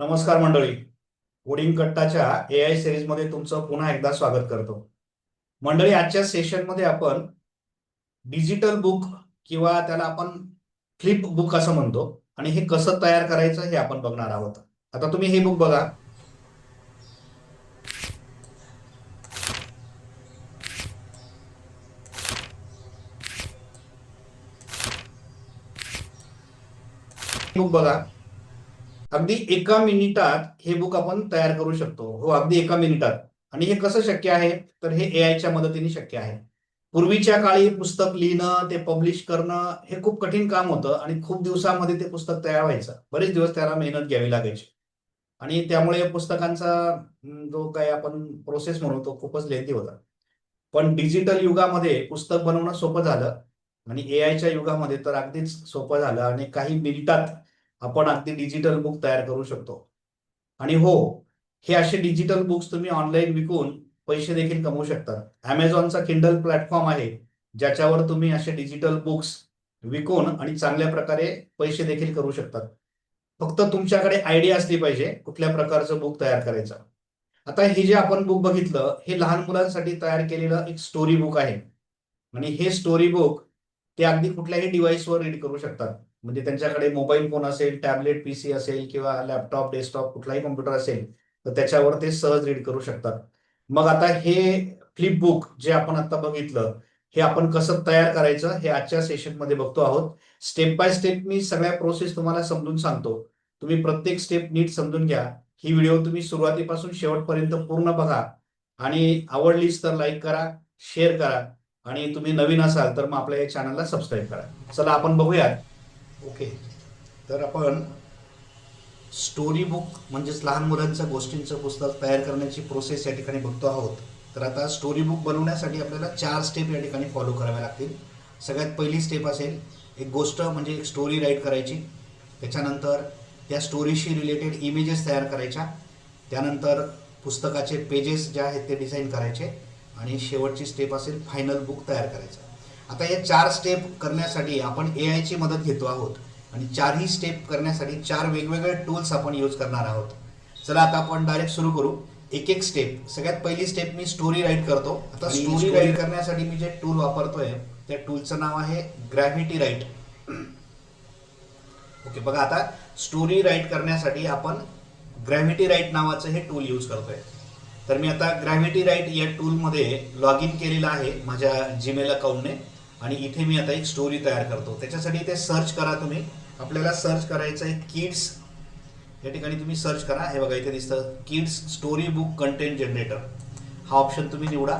नमस्कार मंडळी. Coding कट्टाच्या A I सिरीजमध्ये तुमचं पुन्हा एकदा स्वागत करतो. मंडळी आजच्या सेशनमध्ये आपण डिजिटल बुक किंवा त्याला आपण फ्लिप बुक असं म्हणतो आणि हे कसं तयार करायचं हे आपण बघणार आहोत. आता तुम्ही हे बुक बघा. बुक बघा. अगदी एका मिनिटात हे बुक आपण तयार करू शकतो. हो अगदी एका मिनिटात. आणि हे कसं शक्य आहे? तर हे ए मदतीने शक्य आहे. पूर्वीच्या काळी पुस्तक लिहिणं ते पब्लिश करणं हे खूप कठीण काम होतं आणि खूप दिवसामध्ये ते पुस्तक तयार व्हायचं. बरेच दिवस त्याला मेहनत घ्यावी लागायची. आणि त्यामुळे पुस्तकांचा जो काही आपण प्रोसेस म्हणू तो खूपच लेंथी होता. पण डिजिटल युगामध्ये पुस्तक बनवणं सोपं झालं. आणि ए आयच्या युगामध्ये तर अगदीच सोपं झालं. आणि काही मिनिटात आपण अगदी डिजिटल बुक तयार करू शकतो. आणि हो हे असे डिजिटल बुक्स तुम्ही ऑनलाईन विकून पैसे देखील कमवू शकता. अमेझॉनचा किंडल प्लॅटफॉर्म आहे ज्याच्यावर तुम्ही असे डिजिटल बुक्स विकून आणि चांगल्या प्रकारे पैसे देखील करू शकतात फक्त तुमच्याकडे आयडिया असली पाहिजे कुठल्या प्रकारचं बुक तयार करायचं. आता हे जे आपण बुक बघितलं हे लहान मुलांसाठी तयार केलेलं एक स्टोरी बुक आहे. आणि हे स्टोरी बुक ते अगदी कुठल्याही डिव्हाइसवर रीड करू शकतात. म्हणजे त्यांच्याकडे मोबाईल फोन असेल टॅबलेट पीसी असेल किंवा लॅपटॉप डेस्कटॉप कुठलाही कम्प्युटर असेल तर त्याच्यावर ते सहज रीड करू शकतात. मग आता हे फ्लिप बुक जे आपण आता बघितलं हे आपण कसं तयार करायचं हे आजच्या सेशनमध्ये बघतो आहोत. स्टेप बाय स्टेप मी सगळ्या प्रोसेस तुम्हाला समजून सांगतो. तुम्ही प्रत्येक स्टेप नीट समजून घ्या. ही व्हिडिओ तुम्ही सुरुवातीपासून शेवटपर्यंत पूर्ण बघा. आणि आवडलीच तर लाईक करा शेअर करा. आणि तुम्ही नवीन असाल तर मग आपल्या या चॅनलला सबस्क्राईब करा. चला आपण बघूयात. ओके. तर आपण स्टोरी बुक म्हणजेच लहान मुलांच्या गोष्टींचं पुस्तक तयार करण्याची प्रोसेस या ठिकाणी बघतो आहोत. तर आता स्टोरी बुक बनवण्यासाठी आपल्याला चार स्टेप या ठिकाणी फॉलो कराव्या लागतील. सगळ्यात पहिली स्टेप असेल एक गोष्ट म्हणजे एक स्टोरी राईट करायची. त्याच्यानंतर त्या स्टोरीशी रिलेटेड इमेजेस तयार करायच्या. त्यानंतर पुस्तकाचे पेजेस जे आहेत ते डिझाईन करायचे. आणि शेवटची स्टेप असेल फायनल बुक तयार करायचं. आता या चार स्टेप करण्यासाठी आपण ए आयची मदत घेतो आहोत. आणि चारही स्टेप करण्यासाठी चार वेगवेगळे टूल्स आपण यूज करणार आहोत. चला आता आपण डायरेक्ट सुरू करू. एक एक स्टेप सगळ्यात पहिली स्टेप मी स्टोरी राईट करतो. आता स्टोरी राईट करण्यासाठी मी जे टूल वापरतोय त्या टूलचं नाव आहे ग्रॅव्हिटी राईट ओके बघा आता स्टोरी राईट करण्यासाठी आपण ग्रॅव्हिटी राईट नावाचं हे टूल यूज करतोय. तर मी आता ग्रॅव्हिटी राईट या टूलमध्ये लॉग इन केलेलं आहे माझ्या जीमेल अकाउंटने आणि इथे मी आता एक स्टोरी तयार करतो. त्याच्यासाठी इथे सर्च करा तुम्ही. आपल्याला सर्च करायचं आहे किड्स या ठिकाणी तुम्ही सर्च करा. हे बघा इथे दिसतं. Kids story book content generator हा ऑप्शन तुम्ही निवडा.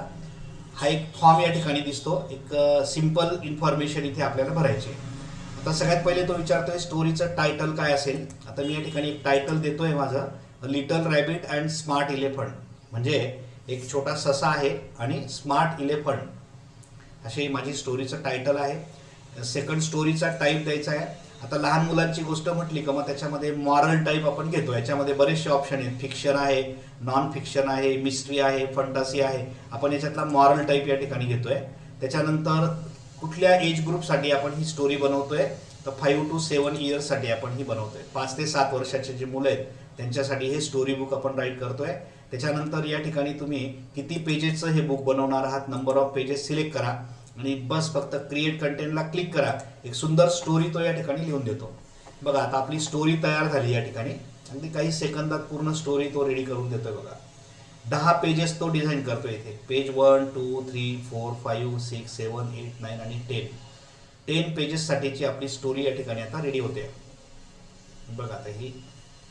हा एक फॉर्म या ठिकाणी दिसतो. एक सिंपल इन्फॉर्मेशन इथे आपल्याला भरायची आता सगळ्यात पहिले तो विचारतोय स्टोरीचं टायटल काय असेल? आता मी या ठिकाणी एक टायटल देतोय माझं. Little rabbit and smart elephant म्हणजे एक छोटा ससा आहे आणि स्मार्ट इलेफंट अशी माझी स्टोरीचं टायटल आहे. सेकंड स्टोरीचा टाईप द्यायचा आहे. आता लहान मुलांची गोष्ट म्हटली का मग त्याच्यामध्ये मॉरल टाईप आपण घेतो. याच्यामध्ये बरेचसे ऑप्शन आहेत. फिक्शन आहे नॉन फिक्शन आहे मिस्ट्री आहे फंटासी आहे. आपण याच्यातला मॉरल टाईप या ठिकाणी घेतोय. त्याच्यानंतर कुठल्या एज ग्रुपसाठी आपण ही स्टोरी बनवतोय? तर फाईव्ह टू सेवन इयर्ससाठी आपण ही बनवतोय. पाच ते सात वर्षाचे जे मुलं आहेत त्यांच्यासाठी हे स्टोरी बुक आपण राईट करतोय. त्याच्यानंतर या ठिकाणी तुम्ही किती पेजेसचं हे बुक बनवणार आहात नंबर ऑफ पेजेस सिलेक्ट करा आणि बस फक्त क्रिएट कंटेंटला क्लिक करा. एक सुंदर स्टोरी तो या ठिकाणी लिहून देतो. बघा आता आपली स्टोरी तयार झाली या ठिकाणी. अगदी काही सेकंदात पूर्ण स्टोरी तो रेडी करून देतोय बघा. दहा पेजेस तो डिझाईन करतो इथे. Page one two three four five six seven eight nine आणि टेन टेन पेजेससाठीची आपली स्टोरी या ठिकाणी आता रेडी होते. बघा आता ही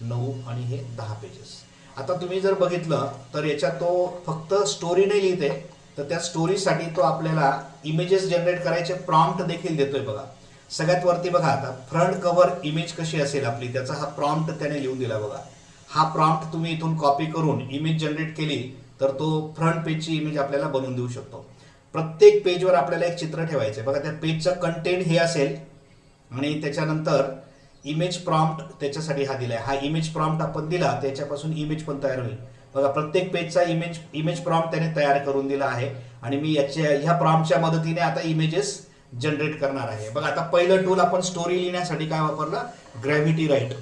नऊ आणि हे दहा पेजेस आता तुम्ही जर बघितलं तर याच्यात तो फक्त स्टोरी नाही लिहिते तर त्या स्टोरीसाठी तो आपल्याला इमेजेस जनरेट करायचे प्रॉम्प्ट देखील देतोय बघा. सगळ्यात वरती बघा आता फ्रंट कव्हर इमेज कशी असेल आपली? त्याचा हा प्रॉम्प्ट त्याने लिहून दिला बघा. हा प्रॉम्प्ट तुम्ही इथून कॉपी करून इमेज जनरेट केली तर तो फ्रंट पेजची इमेज आपल्याला बनवून देऊ शकतो. प्रत्येक पेजवर आपल्याला एक चित्र ठेवायचं आहे बघा त्या पेजचं कंटेंट हे असेल आणि त्याच्यानंतर इमेज प्रॉम्प्ट त्याच्यासाठी हा दिलाय. हा इमेज प्रॉम्प्ट आपण दिला त्याच्यापासून इमेज पण तयार होईल. बघा प्रत्येक पेजचा इमेज इमेज प्रॉम्प्ट त्याने तयार करून दिला आहे. आणि मी याच्या ह्या प्रॉम्प्टच्या मदतीने आता इमेजेस जनरेट करणार आहे. बघा आता पहिलं टूल आपण स्टोरी लिहिण्यासाठी काय वापरलं? ग्रॅव्हिटी राईट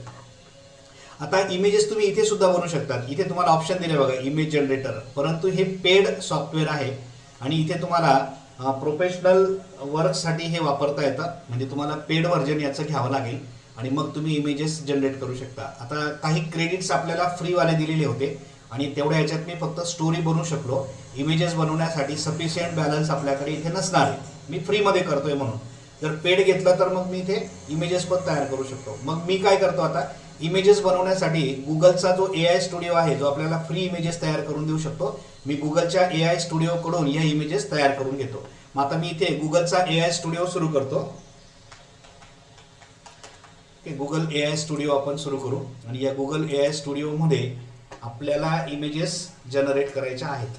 आता इमेजेस तुम्ही इथे सुद्धा बनवू शकतात. इथे तुम्हाला ऑप्शन दिले बघा इमेज जनरेटर परंतु हे पेड सॉफ्टवेअर आहे. आणि इथे तुम्हाला प्रोफेशनल वर्कसाठी हे वापरता येतं. म्हणजे तुम्हाला पेड व्हर्जन याचं घ्यावं लागेल. आणि मग तुम्ही इमेजेस जनरेट करू शकता. आता काही क्रेडिट्स आपल्याला फ्रीवाले दिलेले होते आणि तेवढ्या ह्याच्यात मी फक्त स्टोरी बनवू शकलो. इमेजेस बनवण्यासाठी सफिशियंट बॅलन्स आपल्याकडे इथे नसणार आहे. मी फ्रीमध्ये करतोय म्हणून. जर पेड घेतलं तर मग मी इथे इमेजेस पण तयार करू शकतो. मग मी काय करतो आता? इमेजेस बनवण्यासाठी गुगलचा जो ए आय स्टुडिओ आहे जो आपल्याला फ्री इमेजेस तयार करून देऊ शकतो मी गुगलच्या ए आय स्टुडिओकडून या इमेजेस तयार करून घेतो. मग आता मी इथे गुगलचा ए आय स्टुडिओ सुरू करतो. गुगल ए आय स्टुडिओ आपण सुरू करू. आणि या गुगल ए आय स्टुडिओमध्ये आपल्याला इमेजेस जनरेट करायच्या आहेत.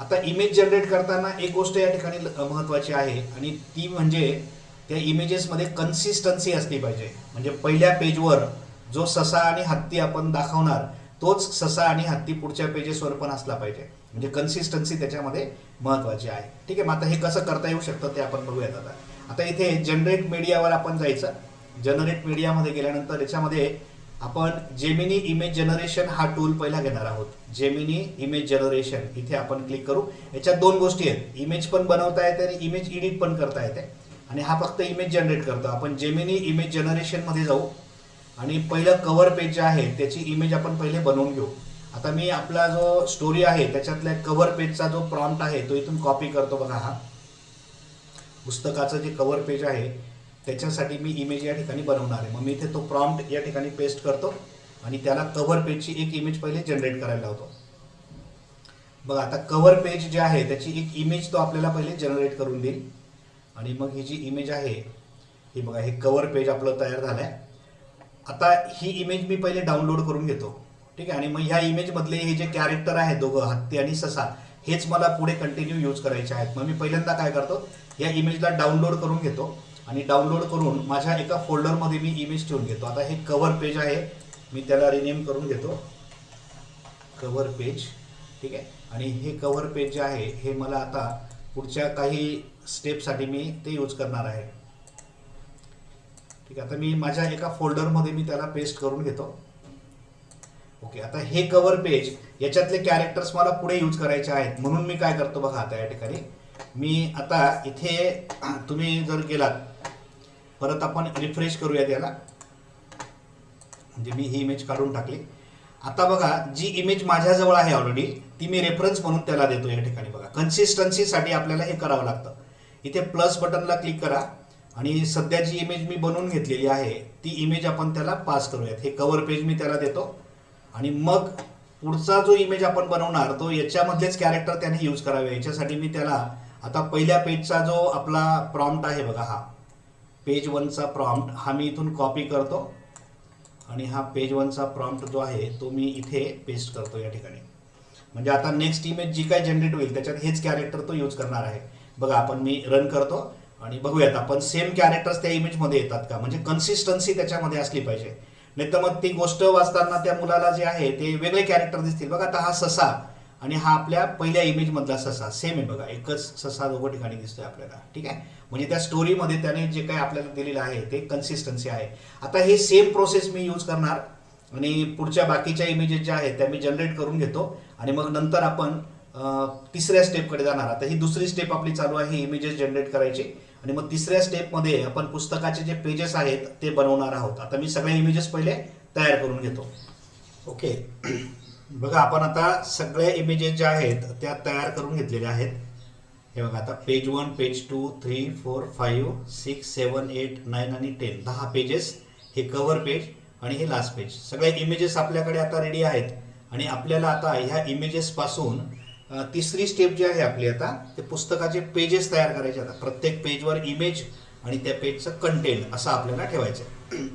आता इमेज जनरेट करताना एक गोष्ट या ठिकाणी महत्त्वाची आहे. आणि ती म्हणजे त्या इमेजेसमध्ये कन्सिस्टन्सी असली पाहिजे. म्हणजे पहिल्या पेजवर जो ससा आणि हत्ती आपण दाखवणार तोच ससा आणि हत्ती पुढच्या पेजेसवर पण असला पाहिजे. म्हणजे कन्सिस्टन्सी त्याच्यामध्ये महत्त्वाची आहे. ठीक आहे मग आता हे कसं करता येऊ शकतं ते आपण बघूयात आता. आता इथे जनरेट मीडियावर आपण जायचं. जनरेट मीडियामध्ये गेल्यानंतर याच्यामध्ये आपण जेमिनी इमेज जनरेशन हा टूल पहिला घेणार आहोत. जेमिनी इमेज जनरेशन इथे आपण क्लिक करू. याच्यात दोन गोष्टी आहेत. इमेज पण बनवता येते आणि इमेज एडिट पण करता येते. आणि हा फक्त इमेज जनरेट करतो. आपण जेमिनी इमेज जनरेशनमध्ये जाऊ. आणि पहिलं कवर पेज जे आहे त्याची इमेज आपण पहिले बनवून घेऊ. आता मी आपला जो स्टोरी आहे त्याच्यातल्या कव्हर पेजचा जो प्रॉम्प्ट आहे तो इथून कॉपी करतो बघा हा. पुस्तकाचं जे कव्हर पेज आहे त्याच्यासाठी मी इमेज या ठिकाणी बनवणार आहे. मग मी इथे तो प्रॉम्प्ट या ठिकाणी पेस्ट करतो आणि त्याला कव्हर पेजची एक इमेज पहिले जनरेट करायला लावतो. बघा आता कव्हर पेज जे आहे त्याची एक इमेज तो आपल्याला पहिले जनरेट करून देईल. आणि मग ही जी इमेज आहे ही बघा हे कव्हर पेज आपलं तयार झालं आहे आता ही इमेज मी पहिले डाउनलोड करून घेतो. ठीक आहे? आणि मग ह्या इमेजमधले हे जे कॅरेक्टर आहे दोघं हत्ती आणि ससा हेच मला पुढे कंटिन्यू यूज करायचे आहेत. मग मी पहिल्यांदा काय करतो या इमेजला डाउनलोड करून घेतो. आणि डाउनलोड करून माझ्या एका फोल्डरमध्ये मी इमेज ठेवून घेतो. आता हे कव्हर पेज आहे. मी त्याला रिनेम करून घेतो. कवर पेज ठीक आहे? आणि हे कव्हर पेज जे आहे हे मला आता पुढच्या काही स्टेपसाठी मी ते यूज करणार आहे. ठीक आहे? आता मी माझ्या एका फोल्डरमध्ये मी त्याला पेस्ट करून घेतो. ओके? आता हे कव्हर पेज याच्यातले कॅरेक्टर्स मला पुढे यूज करायचे आहेत. म्हणून मी काय करतो बघा आता या ठिकाणी. मी आता इथे तुम्ही जर गेलात परत आपण रिफ्रेश करूयात याला म्हणजे मी ही इमेज काढून टाकली. आता बघा जी इमेज माझ्याजवळ आहे ऑलरेडी ती मी रेफरन्स म्हणून त्याला देतो या ठिकाणी बघा. कन्सिस्टन्सीसाठी आपल्याला हे करावं लागतं. इथे प्लस बटनला क्लिक करा. आणि सध्या जी इमेज मी बनवून घेतलेली आहे ती इमेज आपण त्याला पास करूयात. हे कव्हर पेज मी त्याला देतो. आणि मग पुढचा जो इमेज आपण बनवणार तो याच्यामधलेच कॅरेक्टर त्याने यूज करावे. याच्यासाठी मी त्याला आता पहिल्या पेजचा जो आपला प्रॉम्प्ट आहे बघा हा पेज वनचा प्रॉम्प्ट हा मी इथून कॉपी करतो. आणि हा पेज वनचा प्रॉम्प्ट जो आहे तो मी इथे पेस्ट करतो या ठिकाणी. म्हणजे आता नेक्स्ट इमेज जी काय जनरेट होईल त्याच्यात हेच कॅरेक्टर तो यूज करणार आहे. बघा आपण मी रन करतो आणि बघूयात आपण सेम कॅरेक्टर्स त्या इमेजमध्ये येतात का? म्हणजे कन्सिस्टन्सी त्याच्यामध्ये असली पाहिजे. नाही तर मग ती गोष्ट वाचताना त्या मुलाला जे आहे ते वेगळे कॅरेक्टर दिसतील. बघा आता हा ससा आणि हा आपल्या पहिल्या इमेजमधला ससा सेम आहे बघा. एकच ससा दोघं ठिकाणी दिसतोय आपल्याला. ठीक आहे? म्हणजे त्या स्टोरीमध्ये त्याने जे काही आपल्याला दिलेलं आहे ते कन्सिस्टन्सी आहे. आता हे सेम प्रोसेस मी यूज करणार आणि पुढच्या बाकीच्या इमेजेस ज्या आहेत त्या मी जनरेट करून घेतो. आणि मग नंतर आपण तिसऱ्या स्टेपकडे जाणार. आता ही दुसरी स्टेप आपली चालू आहे इमेजेस जनरेट करायची. आणि मग तिसऱ्या स्टेपमध्ये आपण पुस्तकाचे जे पेजेस आहेत ते बनवणार आहोत. आता मी सगळे इमेजेस पहिले तयार करून घेतो. ओके बघा आपण आता सगळ्या इमेजेस ज्या आहेत त्या तयार करून घेतलेल्या आहेत. हे बघा आता page one page two three four five six seven eight nine आणि टेन दहा पेजेस हे कवर पेज आणि हे लास्ट पेज सगळ्या इमेजेस आपल्याकडे आता रेडी आहेत. आणि आपल्याला आता ह्या इमेजेसपासून तिसरी स्टेप जी आहे आपली आता ते पुस्तकाचे पेजेस तयार करायचे आता प्रत्येक पेजवर इमेज आणि त्या पेजचं कंटेंट असं आपल्याला ठेवायचं आहे.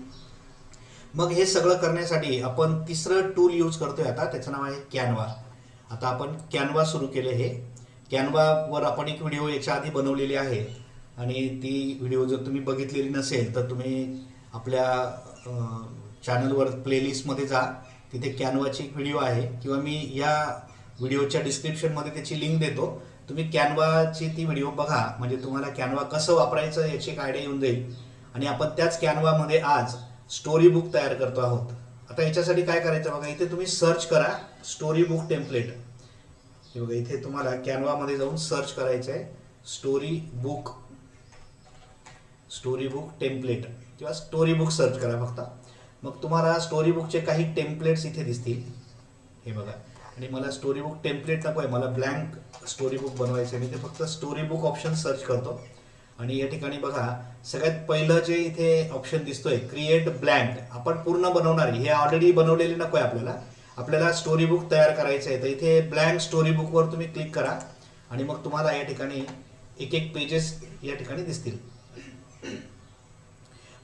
मग हे सगळं करण्यासाठी आपण तिसरं टूल यूज करतोय आता त्याचं नाव आहे कॅनवा आता आपण कॅनवा सुरू केले हे. कॅनवावर आपण एक व्हिडिओ याच्या आधी बनवलेली आहे. आणि ती व्हिडिओ जर तुम्ही बघितलेली नसेल तर तुम्ही आपल्या चॅनलवर प्लेलिस्टमध्ये जा. तिथे कॅनवाची एक व्हिडिओ आहे. किंवा मी या व्हिडिओच्या डिस्क्रिप्शनमध्ये त्याची लिंक देतो. तुम्ही कॅनवाची ती व्हिडिओ बघा. म्हणजे तुम्हाला कॅनवा कसं वापरायचं याची एक आयडिया येऊन जाईल. आणि आपण त्याच कॅनवामध्ये आज स्टोरी बुक तयार करतो आहोत. आता याच्यासाठी काय करायचं बघा इथे तुम्ही सर्च करा स्टोरी बुक टेम्पलेट हे बघा इथे तुम्हाला कॅनवामध्ये जाऊन सर्च करायचं आहे story book story book template किंवा स्टोरी बुक सर्च करा फक्त. मग तुम्हाला स्टोरी बुकचे काही टेम्पलेट्स इथे दिसतील. हे बघा. आणि मला स्टोरी बुक टेम्पलेट नको आहे मला ब्लँक स्टोरी बुक बनवायचं आहे मी ते फक्त स्टोरी बुक ऑप्शन सर्च करतो. आणि या ठिकाणी बघा सगळ्यात पहिलं जे इथे ऑप्शन दिसतोय क्रिएट ब्लँक आपण पूर्ण बनवणार हे ऑलरेडी बनवलेले नको आहे आपल्याला. आपल्याला स्टोरी बुक तयार करायचं आहे. तर इथे ब्लँक स्टोरी बुकवर तुम्ही क्लिक करा आणि मग तुम्हाला या ठिकाणी एक एक पेजेस या ठिकाणी दिसतील.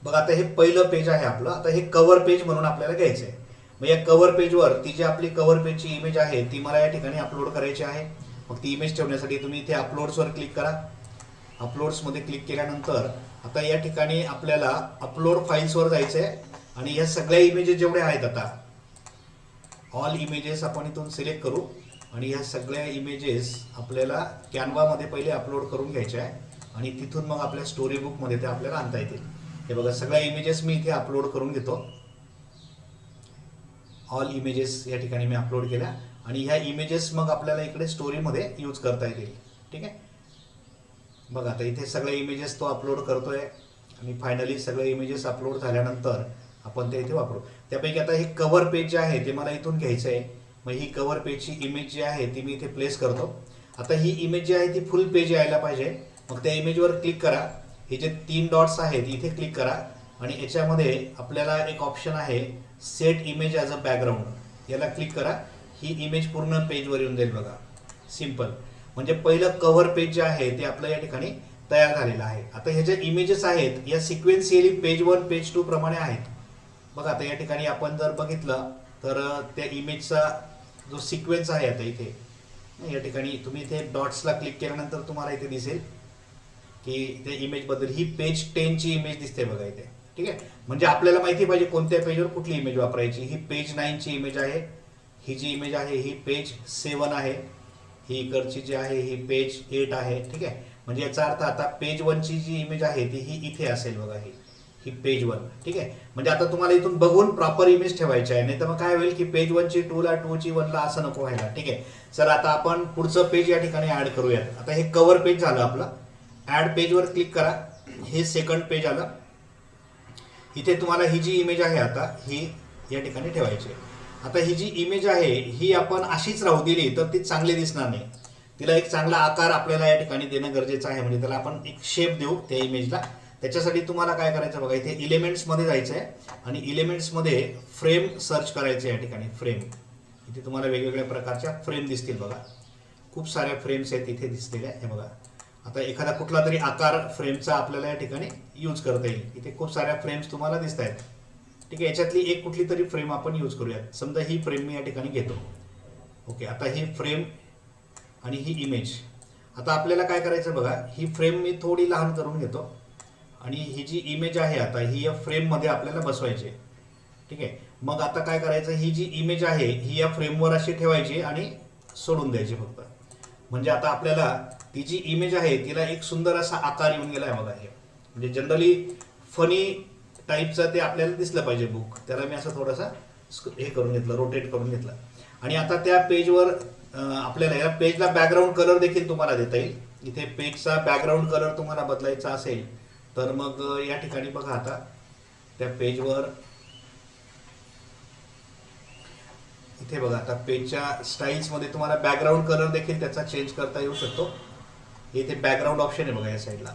बघा आता हे पहिलं पेज आहे आपलं. आता हे कव्हर पेज म्हणून आपल्याला घ्यायचं आहे. मग या कव्हर पेजवर ती जी आपली कव्हर पेजची इमेज आहे ती मला या ठिकाणी अपलोड करायची आहे. मग ती इमेज ठेवण्यासाठी तुम्ही इथे अपलोड्सवर क्लिक करा. अपलोड्समध्ये क्लिक केल्यानंतर आता या ठिकाणी आपल्याला अपलोड फाईल्सवर जायचं आहे आणि या सगळ्या इमेजेस जेवढ्या आहेत आता ऑल इमेजेस आपण इथून सिलेक्ट करू आणि ह्या सगळ्या इमेजेस आपल्याला कॅनवामध्ये पहिले अपलोड करून घ्यायच्या आहे आणि तिथून मग आपल्या स्टोरी बुकमध्ये ते आपल्याला आणता येतील. हे बघा सगळ्या इमेजेस मी इथे अपलोड करून घेतो. ऑल इमेजेस या ठिकाणी मी अपलोड केल्या आणि ह्या इमेजेस मग आपल्याला इकडे स्टोरीमध्ये यूज करता येतील. ठीक आहे? बघा आता इथे सगळे इमेजेस तो अपलोड करतोय आणि फायनली सगळे इमेजेस अपलोड झाल्यानंतर आपण ते इथे वापरू. त्यापैकी आता हे कव्हर पेज जे आहे ते मला इथून घ्यायचं आहे. मग ही कव्हर पेजची इमेज जी आहे ती मी इथे प्लेस करतो. आता ही इमेज जी आहे ती फुल पेज यायला पाहिजे. मग त्या इमेजवर क्लिक करा. हे जे तीन डॉट्स आहेत इथे क्लिक करा. आणि याच्यामध्ये आपल्याला एक ऑप्शन आहे set image as a background याला क्लिक करा. ही इमेज पूर्ण पेजवर येऊन जाईल बघा. सिंपल म्हणजे पहिलं कव्हर पेज जे आहे ते आपलं या ठिकाणी तयार झालेलं आहे. आता हे जे इमेजेस आहेत या sequentially page one page two प्रमाणे आहेत. बघा आता या ठिकाणी आपण जर बघितलं तर त्या इमेजचा जो सिक्वेन्स आहे आता इथे या ठिकाणी तुम्ही इथे डॉट्सला क्लिक केल्यानंतर तुम्हाला इथे दिसेल की त्या इमेजबद्दल ही पेज टेनची इमेज दिसते बघा इथे. ठीक आहे? म्हणजे आपल्याला माहिती पाहिजे कोणत्या पेजवर कुठली इमेज वापरायची. ही पेज नाईनची इमेज आहे ही जी इमेज आहे ही पेज सेवन आहे. ही इकडची जी आहे ही पेज एट आहे ठीक आहे? म्हणजे याचा अर्थ आता पेज वनची जी इमेज आहे ती ही इथे असेल बघा ही. ही पेज वन ठीक आहे? म्हणजे आता तुम्हाला इथून बघून प्रॉपर इमेज ठेवायची आहे. नाही तर मग काय होईल की पेज वनची टूला टूची वनला असं नको व्हायला ठीक आहे? सर आता आपण पुढचं पेज या ठिकाणी ऍड करूयात. आता हे कव्हर पेज झालं आपलं. ऍड पेजवर क्लिक करा. हे सेकंड पेज आलं. इथे तुम्हाला ही जी इमेज आहे आता ही या ठिकाणी ठेवायची आहे. आता ही जी इमेज आहे ही आपण अशीच राहू दिली तर ती चांगली दिसणार नाही. तिला एक चांगला आकार आपल्याला या ठिकाणी देणं गरजेचं आहे म्हणजे त्याला आपण एक शेप देऊ त्या इमेजला त्याच्यासाठी तुम्हाला काय करायचं बघा इथे इलेमेंट्समध्ये जायचं आहे आणि इलेमेंट्समध्ये फ्रेम सर्च करायचं या ठिकाणी फ्रेम इथे तुम्हाला वेगवेगळ्या प्रकारच्या फ्रेम दिसतील बघा. खूप साऱ्या फ्रेम्स आहेत इथे दिसलेल्या हे बघा. आता एखादा कुठला तरी आकार फ्रेमचा आपल्याला या ठिकाणी यूज करता येईल. इथे खूप साऱ्या फ्रेम्स तुम्हाला दिसत आहेत ठीक आहे याच्यातली एक कुठली तरी फ्रेम आपण यूज करूयात. समजा ही फ्रेम मी या ठिकाणी घेतो. ओके आता ही फ्रेम आणि ही इमेज आता आपल्याला काय करायचं बघा ही फ्रेम मी थोडी लहान करून घेतो. आणि ही जी इमेज आहे आता ही या फ्रेममध्ये आपल्याला बसवायची आहे. ठीक आहे मग आता काय करायचं ही जी इमेज आहे ही या फ्रेमवर अशी ठेवायची आणि सोडून द्यायची फक्त. म्हणजे आता आपल्याला ती जी इमेज आहे तिला एक सुंदर असा आकार येऊन गेला आहे बघा हे. म्हणजे जनरली फनी टाईपचा ते आपल्याला दिसलं पाहिजे बुक त्याला मी असं थोडासा हे करून घेतलं रोटेट करून घेतलं. आणि आता त्या पेजवर आपल्याला या पेजला बॅकग्राऊंड कलर देखील तुम्हाला देता येईल. इथे पेजचा बॅकग्राऊंड कलर तुम्हाला बदलायचा असेल तर मग या ठिकाणी बघा आता. त्या पेजवर इथे बघा आता पेजच्या स्टाईल्समध्ये तुम्हाला बॅकग्राऊंड कलर देखील त्याचा चेंज करता येऊ शकतो. इथे बॅकग्राऊंड ऑप्शन आहे बघा या साईडला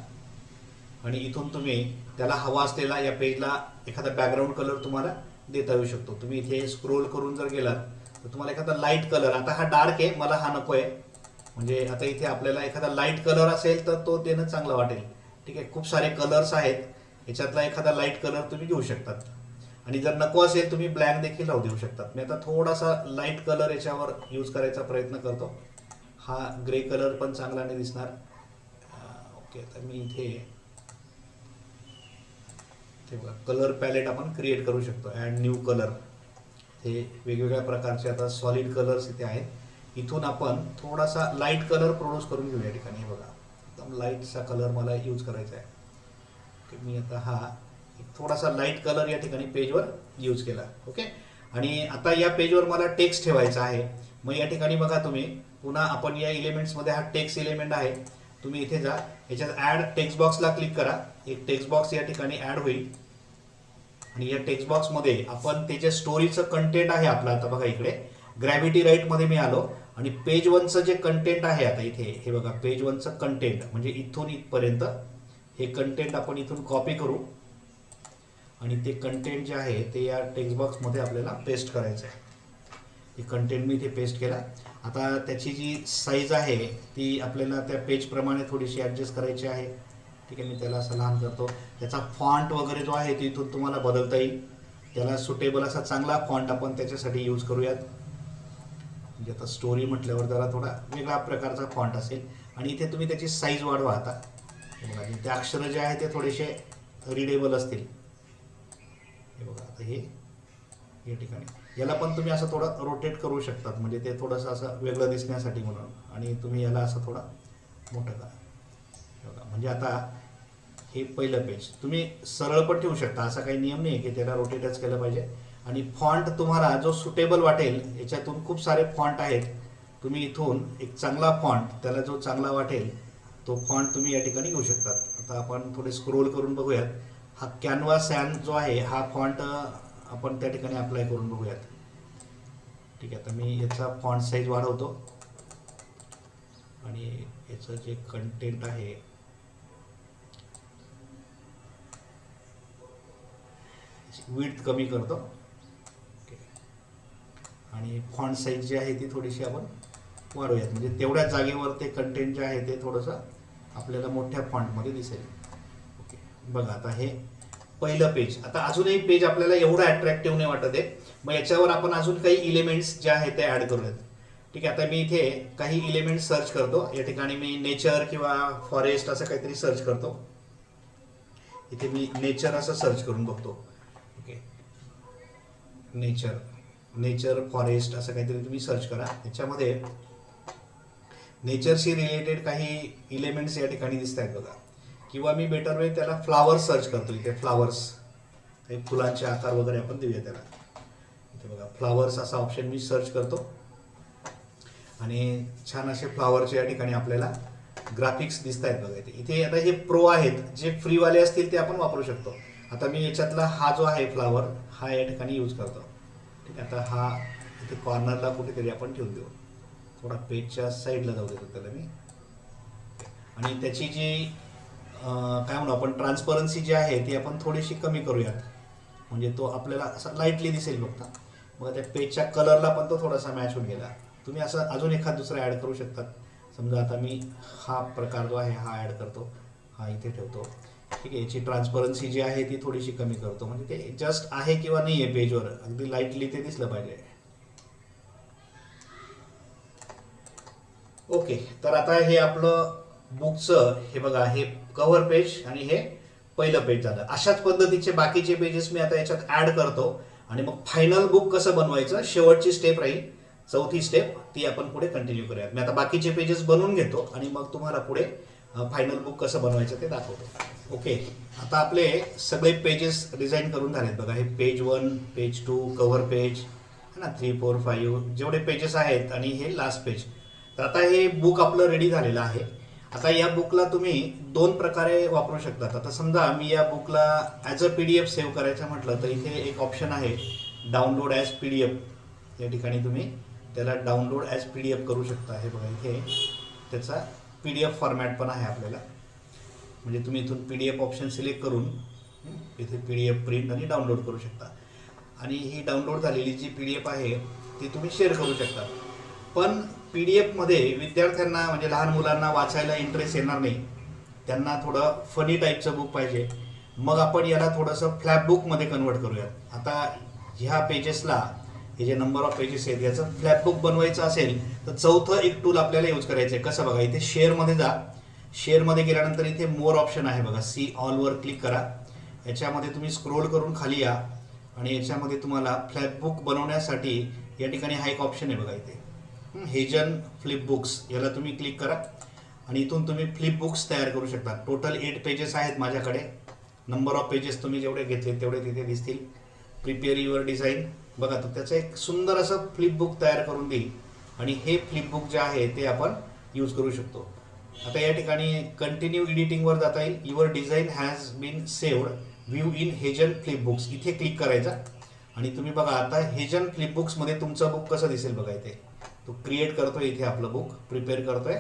आणि इथून तुम्ही त्याला हवा असलेला या पेजला एखादा बॅकग्राऊंड कलर तुम्हाला देता येऊ शकतो. तुम्ही इथे स्क्रोल करून जर गेलात तर तुम्हाला एखादा लाइट कलर आता हा डार्क आहे मला हा नको आहे म्हणजे आता इथे आपल्याला एखादा लाइट कलर असेल तर तो देणं चांगलं वाटेल. ठीक आहे खूप सारे कलर्स आहेत. याच्यातला एखादा लाइट कलर तुम्ही घेऊ शकतात. आणि जर नको असेल तुम्ही ब्लॅक देखील लावू देऊ शकतात. मी आता थोडासा लाइट कलर याच्यावर यूज करायचा प्रयत्न करतो. हा ग्रे कलर पण चांगला नाही दिसणार ओके तर मी इथे ते बघा. कलर पॅलेट आपण क्रिएट करू शकतो. ॲड न्यू कलर हे वेगवेगळ्या प्रकारचे आता सॉलिड कलर्स इथे आहेत. इथून आपण थोडासा लाइट कलर प्रोड्यूस करून घेऊ या ठिकाणी. बघा. एकदम लाईटचा कलर मला यूज करायचा आहे. मी आता हा थोडासा लाइट कलर या ठिकाणी पेजवर यूज केला. ओके आणि आता या पेजवर मला टेक्स्ट ठेवायचा आहे. मग या ठिकाणी बघा तुम्ही. पुन्हा आपण या इलेमेंट्समध्ये हा टेक्स्ट इलेमेंट आहे. तुम्ही इथे जा. याच्यात ॲड टेक्स्ट बॉक्सला क्लिक करा. एक टेक्स्ट बॉक्स या ठिकाणी ॲड होईल. आणि या टेक्स्ट बॉक्समध्ये आपण जे स्टोरीचं कंटेंट आहे आपलं आता बघा इकडे. ग्रॅव्हिटी राईटमध्ये मी आलो. आणि पेज वनचं जे कंटेंट आहे आता इथे हे बघा पेज वनचं कंटेंट म्हणजे इथून इथपर्यंत हे कंटेंट आपण इथून कॉपी करू. आणि ते कंटेंट जे आहे ते या टेक्स्ट बॉक्समध्ये आपल्याला पेस्ट करायचं आहे. ही कंटेंट मी इथे पेस्ट केला आता त्याची जी साईज आहे ती आपल्याला त्या पेजप्रमाणे थोडीशी ॲडजस्ट करायची आहे. ठीक आहे मी त्याला असं लहान करतो. त्याचा फॉन्ट वगैरे जो आहे तिथून तुम्हाला बदलता येईल. त्याला सुटेबल असा चांगला फॉन्ट आपण त्याच्यासाठी यूज करूयात. म्हणजे आता स्टोरी म्हटल्यावर जरा थोडा वेगळा प्रकारचा फॉन्ट असेल. आणि इथे तुम्ही त्याची साईज वाढवा आता. बघा ते अक्षरं जे आहे ते थोडेसे रिडेबल असतील. हे बघा आता हे या ठिकाणी. याला पण तुम्ही असं थोडं रोटेट करू शकतात. म्हणजे ते थोडंसं असं वेगळं दिसण्यासाठी म्हणून. आणि तुम्ही याला असं थोडं मोठं करा. बघा म्हणजे आता हे पहिलं पेज तुम्ही सरळ पण ठेवू शकता. असा काही नियम नाही की त्याला रोटेटच केलं पाहिजे. आणि फॉन्ट तुम्हाला जो सुटेबल वाटेल याच्यातून खूप सारे फॉन्ट आहेत. तुम्ही इथून एक चांगला फॉन्ट त्याला जो चांगला वाटेल तो फॉन्ट तुम्ही या ठिकाणी घेऊ शकतात. आता आपण थोडे स्क्रोल करून बघूयात. हा कॅनवा सॅन जो आहे हा फॉन्ट आपण त्या ठिकाणी अप्लाय करून बघूयात. ठीक आहे आता मी याचा फॉन्ट साईज वाढवतो. आणि याचं जे कंटेंट आहे विथ कमी करतो. आणि फॉन्ट साईज जी आहे ती थोडीशी आपण वाढवूयात. म्हणजे तेवढ्या जागेवर ते कंटेंट जे आहे ते थोडंसं आपल्याला मोठ्या फॉन्टमध्ये दिसेल. ओके. बघा आता हे पहिलं पेज आता अजूनही पेज आपल्याला एवढं अट्रॅक्टिव्ह नाही वाटत आहे. मग याच्यावर आपण अजून काही इलिमेंट्स जे आहेत ते ॲड करूयात. ठीक आहे आता मी इथे काही इलिमेंट सर्च करतो. या ठिकाणी मी नेचर किंवा फॉरेस्ट असं काहीतरी सर्च करतो. इथे मी नेचर असं सर्च करून बघतो. ओके. नेचर नेचर फॉरेस्ट असं काहीतरी तुम्ही सर्च करा. त्याच्यामध्ये नेचरशी रिलेटेड काही इलेमेंट्स या ठिकाणी दिसत आहेत बघा. किंवा मी बेटर वे त्याला फ्लावर्स सर्च करतो इथे फ्लावर्स काही फुलांचे आकार वगैरे आपण देऊया त्याला. इथे बघा फ्लावर्स असा ऑप्शन मी सर्च करतो. आणि छान असे फ्लावरचे या ठिकाणी आपल्याला ग्राफिक्स दिसत आहेत बघा इथे. इथे आता हे प्रो आहेत. जे फ्रीवाले असतील ते आपण वापरू शकतो. आता मी याच्यातला हा जो आहे फ्लावर हा या ठिकाणी यूज करतो. ठीक आहे आता हा इथे कॉर्नरला कुठेतरी आपण ठेवून देऊ. थोडा पेजच्या साईडला जाऊ देतो त्याला मी. आणि त्याची जी काय म्हणू आपण ट्रान्सपरन्सी जी आहे ती आपण थोडीशी कमी करूयात. म्हणजे तो आपल्याला असा लाईटली दिसेल फक्त मग त्या पेजच्या कलरला पण तो थोडासा मॅच होऊन गेला. तुम्ही असं अजून एखाद दुसरा ॲड करू शकतात समजा आता मी हा प्रकार जो आहे हा ॲड करतो. हा इथे ठेवतो. ठीक आहे याची ट्रान्सपरन्सी जी आहे ती थोडीशी कमी करतो. म्हणजे ते जस्ट आहे किंवा नाही आहे पेजवर अगदी लाईटली ते दिसलं पाहिजे. ओके तर आता हे आपलं बुकचं हे बघा हे कव्हर पेज आणि हे पहिलं पेज झालं. अशाच पद्धतीचे बाकीचे पेजेस मी आता याच्यात ॲड करतो. आणि मग फायनल बुक कसं बनवायचं शेवटची स्टेप राहील. चौथी स्टेप ती आपण पुढे कंटिन्यू करूयात. मी आता बाकीचे पेजेस बनवून घेतो आणि मग तुम्हाला पुढे फायनल बुक कसं बनवायचं ते दाखवतो. ओके आता आपले सगळे पेजेस डिझाईन करून झालेत बघा. हे page one page two cover page है ना थ्री फोर फाईव्ह जेवढे पेजेस आहेत आणि हे लास्ट पेज तर आता हे बुक आपलं रेडी झालेलं आहे. आता या बुकला तुम्ही दोन प्रकारे वापरू शकतात. आता समजा मी या बुकला as a P D F save करायचं म्हटलं तर इथे एक ऑप्शन आहे download as P D F या ठिकाणी तुम्ही त्याला download as P D F करू शकता. हे बघा इथे त्याचा पी डी एफ फॉर्मॅट पण आहे आपल्याला. म्हणजे तुम्ही इथून P D F option select करून इथे पी डी एफ प्रिंट आणि डाउनलोड करू शकता. आणि ही डाउनलोड झालेली जी पी डी एफ आहे ती तुम्ही शेअर करू शकता. पण पी डी एफमध्ये विद्यार्थ्यांना म्हणजे लहान मुलांना वाचायला इंटरेस्ट येणार नाही. त्यांना थोडं फनी टाईपचं बुक पाहिजे. मग आपण याला थोडंसं फ्लॅप बुकमध्ये कन्वर्ट करूयात. आता ह्या पेजेसला हे जे नंबर ऑफ पेजेस आहेत याचं फ्लॅप बुक बनवायचं असेल तर चौथं एक टूल आपल्याला यूज करायचं आहे. कसं बघा इथे शेअरमध्ये जा. शेअरमध्ये गेल्यानंतर इथे मोर ऑप्शन आहे बघा. सी ऑलवर क्लिक करा. याच्यामध्ये तुम्ही स्क्रोल करून खाली या. आणि याच्यामध्ये तुम्हाला फ्लॅप बुक बनवण्यासाठी या ठिकाणी हा एक ऑप्शन आहे बघा इथे. हेजन फ्लिप बुक्स याला तुम्ही क्लिक करा. आणि इथून तुम्ही फ्लिप बुक्स तयार करू शकता. टोटल एट पेजेस आहेत माझ्याकडे. नंबर ऑफ पेजेस तुम्ही जेवढे घेतले तेवढे तिथे दिसतील. प्रिपेअर युअर डिझाईन बघा तर त्याचं एक सुंदर असं फ्लिप बुक तयार करून देईल. आणि हे फ्लिप बुक जे आहे ते आपण यूज करू शकतो. आता या ठिकाणी कंटिन्यू एडिटिंगवर जाता येईल. Your design has been saved view in Heyzine flip books इथे क्लिक करायचा. आणि तुम्ही बघा आता हेजन फ्लिप बुक्समध्ये तुमचं बुक कसं दिसेल बघा इथे. तो क्रिएट करतोय इथे आपलं बुक प्रिपेअर करतोय.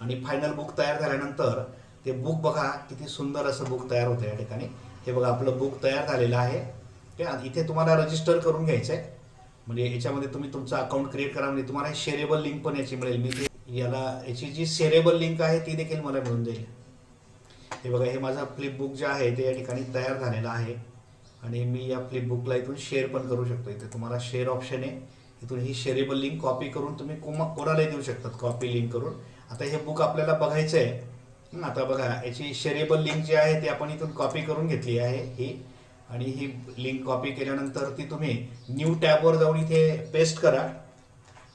आणि फायनल बुक तयार झाल्यानंतर ते बुक बघा किती सुंदर असं बुक तयार होतं या ठिकाणी. हे बघा आपलं बुक तयार झालेलं आहे. ते इथे तुम्हाला रजिस्टर करून घ्यायचं आहे म्हणजे याच्यामध्ये तुम्ही तुमचं अकाउंट क्रिएट करा. म्हणजे तुम्हाला शेरेबल लिंक पण याची मिळेल. मी याला याची जी शेरेबल लिंक आहे ती देखील मला मिळून जाईल. हे बघा हे माझं फ्लिपबुक जे आहे ते या ठिकाणी तयार झालेलं आहे. आणि मी या फ्लिपबुकला इथून शेअर पण करू शकतो. इथे तुम्हाला शेअर ऑप्शन आहे. इथून ही शेरेबल लिंक कॉपी करून तुम्ही कोमा कोणालाही देऊ शकतात कॉपी लिंक करून. आता हे बुक आपल्याला बघायचं आहे आता बघा याची शेरेबल लिंक जी आहे ती आपण इथून कॉपी करून घेतली आहे ही. आणि ही लिंक कॉपी केल्यानंतर ती तुम्ही न्यू टॅबवर जाऊन इथे पेस्ट करा.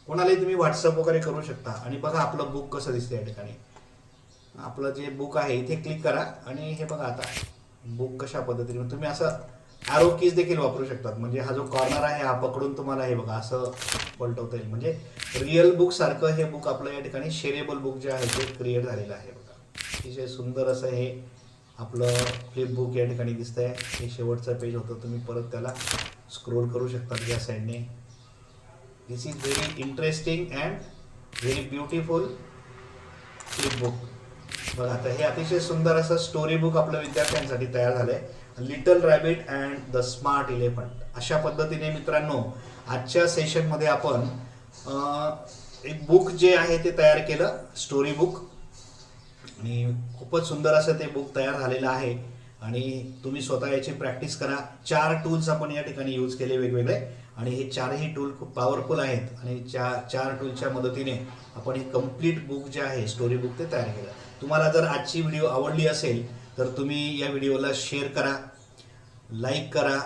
कोणालाही तुम्ही व्हॉट्सअप वगैरे करू शकता. आणि बघा आपलं बुक कसं दिसतं या ठिकाणी. आपलं जे बुक आहे इथे क्लिक करा. आणि हे बघा आता बुक कशा पद्धतीने तुम्ही असं ॲरो कीज देखील वापरू शकतात. म्हणजे हा जो कॉर्नर आहे हा पकडून तुम्हाला हे बघा असं पलटवता येईल. म्हणजे रिअल बुक सारखं हे बुक आपलं या ठिकाणी शेरेबल बुक जे आहे ते क्रिएट झालेलं आहे बघा. अतिशय सुंदर असं हे आपलं फ्लिप बुक या ठिकाणी दिसतंय. हे शेवटचं पेज होतं. तुम्ही परत त्याला स्क्रोल करू शकतात या साईडने this is very interesting and very beautiful flip book बघा आता हे अतिशय सुंदर असं स्टोरी बुक आपल्या विद्यार्थ्यांसाठी तयार झालंय. Little rabbit and the smart elephant अशा पद्धतीने मित्रांनो आजच्या सेशनमध्ये आपण एक बुक जे आहे ते तयार केलं स्टोरी बुक आणि खूपच सुंदर असं ते बुक तयार झालेलं आहे. आणि तुम्ही स्वतः याची प्रॅक्टिस करा. चार टूल्स आपण या ठिकाणी यूज केले वेगवेगळे. आणि हे चारही टूल खूप पॉवरफुल आहेत. आणि चार चार टूलच्या मदतीने आपण हे कंप्लीट बुक जे आहे स्टोरी बुक ते तयार केलं. तुम्हाला जर आजची व्हिडिओ आवडली असेल तर तुम्ही या व्हिडिओला शेअर करा लाईक करा.